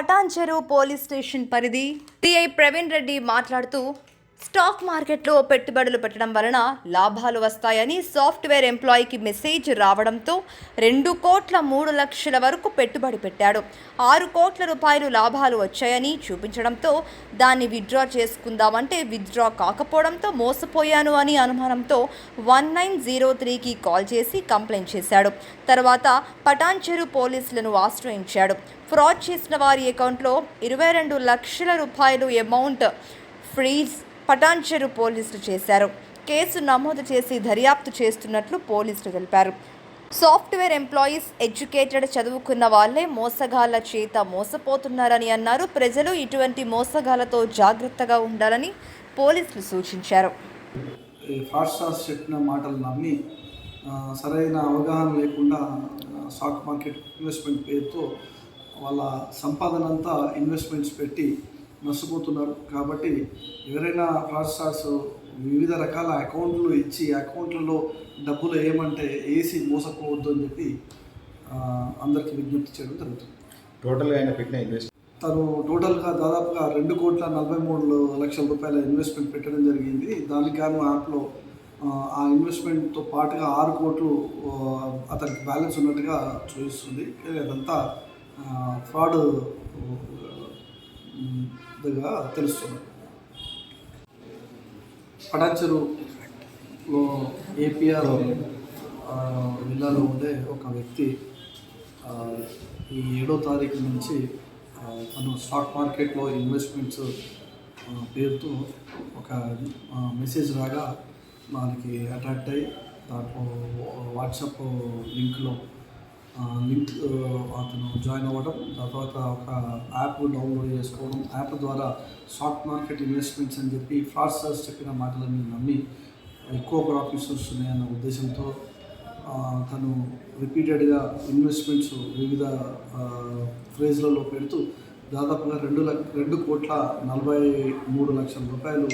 Patancheru police station పరిధి. TI Praveen Reddy మాట్లాడుతూ stock మార్కెట్లో పెట్టుబడులు పెట్టడం వలన లాభాలు వస్తాయని సాఫ్ట్వేర్ ఎంప్లాయీకి మెసేజ్ రావడంతో రెండు కోట్ల మూడు లక్షల వరకు పెట్టుబడి పెట్టాడు. ఆరు కోట్ల రూపాయలు లాభాలు వచ్చాయని చూపించడంతో దాన్ని విత్డ్రా చేసుకుందామంటే విత్డ్రా కాకపోవడంతో మోసపోయాను అని అనుమానంతో వన్ నైన్ జీరో త్రీకి కాల్ చేసి కంప్లైంట్ చేశాడు. తర్వాత పటాన్చెరు పోలీసులను ఆశ్రయించాడు. ఫ్రాడ్ చేసిన వారి అకౌంట్లో ఇరవై రెండు లక్షల రూపాయలు అమౌంట్ ఫ్రీజ్ పటాన్చెరు పోలీసులు చేశారు. కేసు నమోదు చేసి దర్యాప్తు చేస్తున్నట్లు పోలీసులు తెలిపారు. సాఫ్ట్వేర్ ఎంప్లాయీస్ ఎడ్యుకేటెడ్ చదువుకున్న వాళ్ళే మోసగాళ్ళ చేత మోసపోతున్నారని అన్నారు. ప్రజలు ఇటువంటి మోసగాళ్ళతో జాగ్రత్తగా ఉండాలని పోలీసులు సూచించారు. ఈ ఫ్రాడ్ చెప్పిన మాటలు నమ్మి సరైన అవగాహన లేకుండా స్టాక్ మార్కెట్ ఇన్వెస్ట్మెంట్ పేరుతో వాళ్ళ సంపాదన అంతా ఇన్వెస్ట్మెంట్స్ పెట్టి నష్టపోతున్నారు. కాబట్టి ఎవరైనా ఫ్రాడ్ స్టార్స్ వివిధ రకాల అకౌంట్లు ఇచ్చి అకౌంట్లలో డబ్బులు వేయమంటే వేసి మోసపోవద్దు అని చెప్పి అందరికీ విజ్ఞప్తి చేయడం జరుగుతుంది. టోటల్గా ఆయన పెట్టిన ఇన్వెస్ట్ తను టోటల్గా దాదాపుగా రెండు కోట్ల నలభై మూడు లక్షల రూపాయల ఇన్వెస్ట్మెంట్ పెట్టడం జరిగింది. దానికి గాను యాప్లో ఆ, ఇన్వెస్ట్మెంట్తో పాటుగా ఆరు కోట్లు అతనికి బ్యాలెన్స్ ఉన్నట్టుగా చూపిస్తుంది. అదంతా ఫ్రాడ్ ఇదిగా తెలుస్తుంది. పటాచెరులో ఏపీఆర్ విల్లాలో ఉండే ఒక వ్యక్తి ఈ ఏడో తారీఖు నుంచి తను స్టాక్ మార్కెట్లో ఇన్వెస్ట్మెంట్స్ పేరుతో ఒక మెసేజ్ రాగా దానికి అట్రాక్ట్ అయ్యి దాంట్లో వాట్సాప్ లింక్లో లింక్ అతను జాయిన్ అవ్వడం తర్వాత ఒక యాప్ డౌన్లోడ్ చేసుకోవడం యాప్ ద్వారా స్టాక్ మార్కెట్ ఇన్వెస్ట్మెంట్స్ అని చెప్పి ఫ్రాడ్స్టర్స్ చెప్పిన మాటలన్నీ నమ్మి ఎక్కువ ప్రాఫిట్స్ వస్తున్నాయన్న ఉద్దేశంతో తను రిపీటెడ్గా ఇన్వెస్ట్మెంట్స్ వివిధ ఫ్రేజ్లలో పెడుతూ దాదాపుగా రెండు లక్ష రెండు కోట్ల నలభై మూడు లక్షల రూపాయలు